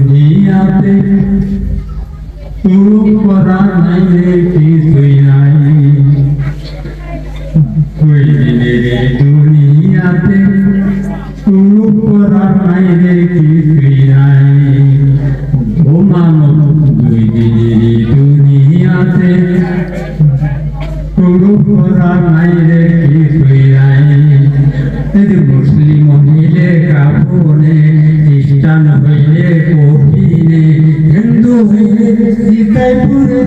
দুনিয়াতে পুরো করা নাই রে কিছুই নাই দুনিয়াতে পুরো করা নাই রে যদি মুসলিম হইলে কাপড়ে খ্রিস্টান হইলে কপিনে হিন্দু হইলে সীতাই পুরে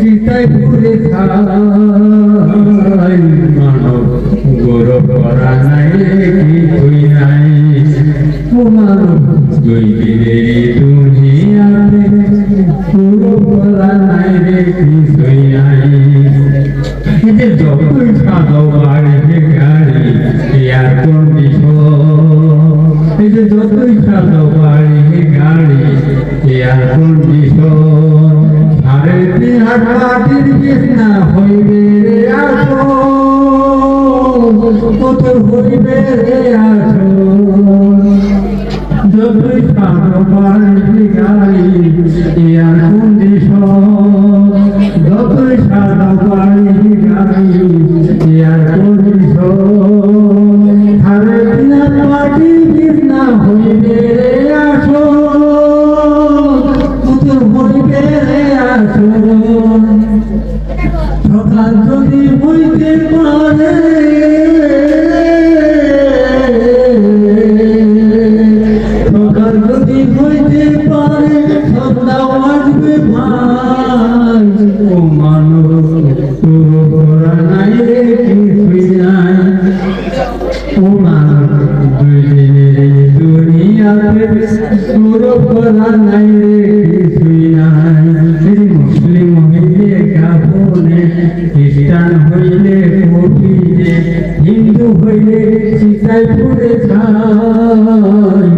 চিতাই পুরে খাই মানব গৌরব করা নাই কিছুই নাই? ও মানব দুই দিনের দুনিয়াতে গৌরব করা নাই রে কিছুই নাই। এই যতই সাদা বাড়ি গাড়ি এয়ার কন্ডিশন এই যতই সাদা বাড়ি গাড়ি এয়ার কন্ডিশন বিছনা হইবে রে কত হইবে রে বাড়ি গাড়ি এয়ার কন্ডিশন যতই তোর করা নাই রে কিছুই নাই ও মানব করা নাই রে কিছুই নাই মুসলিম হইলে কাপড়ে হিন্দু হইলে সীতাই পুরে খাই